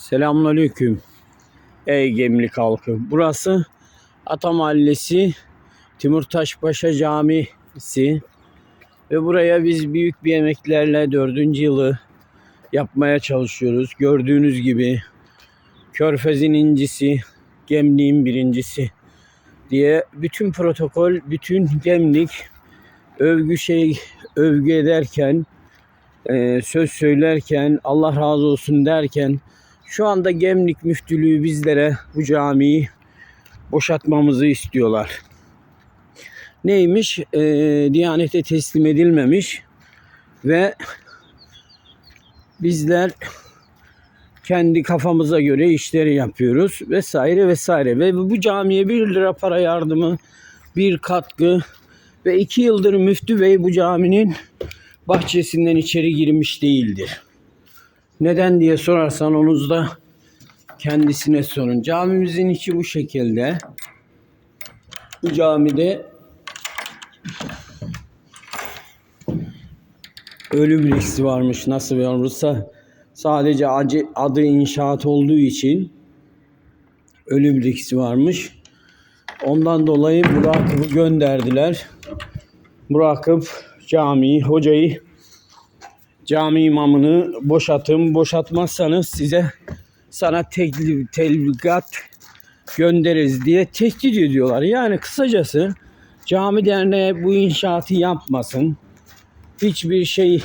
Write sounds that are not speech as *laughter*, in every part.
Selamünaleyküm. Ey Gemlik halkı. Burası Ata Mahallesi Timurtaşpaşa Camisi ve buraya biz büyük bir emeklerle dördüncü yılı yapmaya çalışıyoruz. Gördüğünüz gibi Körfez'in incisi, Gemliğin birincisi diye bütün protokol, bütün Gemlik övgü şey övgü ederken e, söz söylerken Allah razı olsun derken şu anda Gemlik Müftülüğü bizlere bu camiyi boşaltmamızı istiyorlar. Neymiş? E, Diyanete teslim edilmemiş ve bizler kendi kafamıza göre işleri yapıyoruz vesaire vesaire ve bu camiye bir lira para yardımı bir katkı ve iki yıldır müftü bey bu caminin bahçesinden içeri girmiş değildir. Neden diye sorarsan onu da kendisine sorun. Camimizin içi bu şekilde. Bu camide ölüm riski varmış nasıl olursa sadece adı inşaat olduğu için ölüm riski varmış. Ondan dolayı Burak'ı gönderdiler. Burak'ıp camiyi, hocayı cami imamını boşatın. Boşatmazsanız size sana teklif, tebligat göndeririz diye tehdit ediyorlar. Yani kısacası cami derneği bu inşaatı yapmasın. Hiçbir şey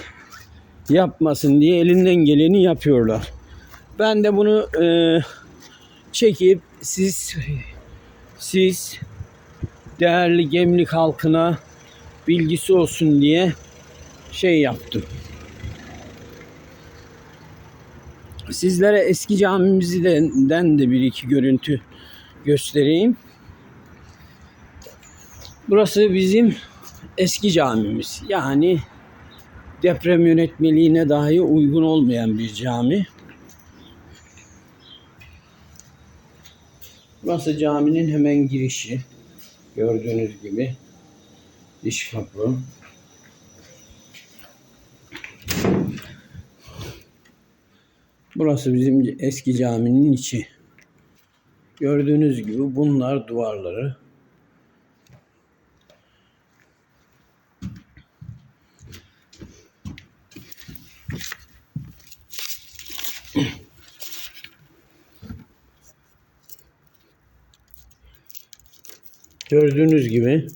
yapmasın diye elinden geleni yapıyorlar. Ben de bunu e, çekip siz siz değerli Gemlik halkına bilgisi olsun diye şey yaptım. Sizlere eski camimizden de bir iki görüntü göstereyim. Burası bizim eski camimiz. Yani deprem yönetmeliğine dahi uygun olmayan bir cami. Burası caminin hemen girişi. Gördüğünüz gibi diş kapı. Burası bizim eski caminin içi. Gördüğünüz gibi bunlar duvarları. Gördüğünüz gibi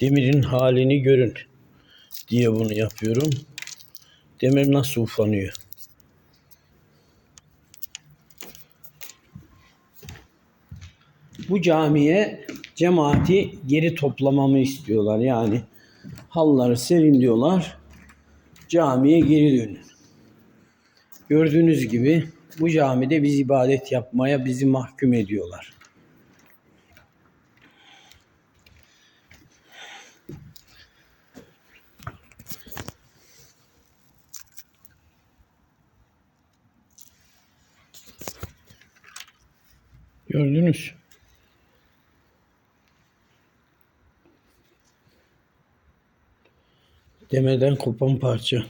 demirin halini görün diye bunu yapıyorum. Demir nasıl ufanıyor? Bu camiye cemaati geri toplamamı istiyorlar. Yani halları serin diyorlar. Camiye geri dönün. Gördüğünüz gibi bu camide biz ibadet yapmaya bizi mahkum ediyorlar. Gördünüz. Demeden kopan parça.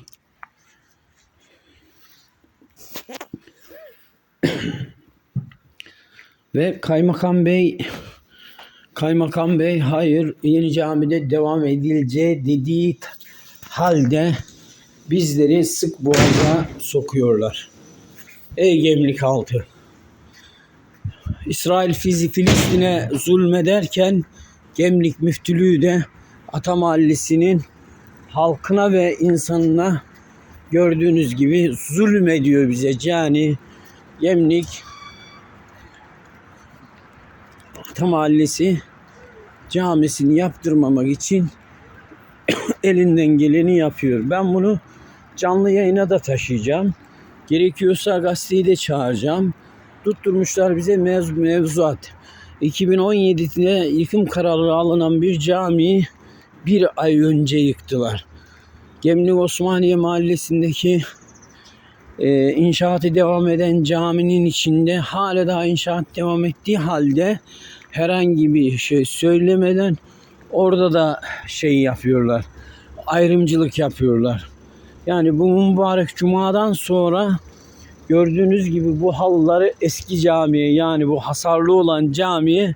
Ve kaymakam bey kaymakam bey hayır yeni camide devam edileceği dediği halde bizleri sık boğaza sokuyorlar. Ey gemlik halkı. İsrail Fizi Filistin'e zulmederken Gemlik Müftülüğü de Ata Mahallesi'nin halkına ve insanına gördüğünüz gibi zulmediyor bize. Yani Gemlik Ata Mahallesi camisini yaptırmamak için *coughs* elinden geleni yapıyor. Ben bunu canlı yayına da taşıyacağım. Gerekiyorsa gazeteyi de çağıracağım. Tutturmuşlar bize mev mevzuat. 2017'de yıkım kararı alınan bir camiyi bir ay önce yıktılar. Gemlik Osmaniye Mahallesi'ndeki e, inşaatı devam eden caminin içinde hala daha inşaat devam ettiği halde herhangi bir şey söylemeden orada da şey yapıyorlar. Ayrımcılık yapıyorlar. Yani bu mübarek cumadan sonra Gördüğünüz gibi bu halıları eski camiye yani bu hasarlı olan camiye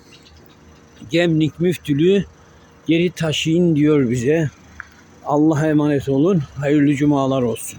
*coughs* Gemlik Müftülüğü geri taşıyın diyor bize. Allah'a emanet olun. Hayırlı cumalar olsun.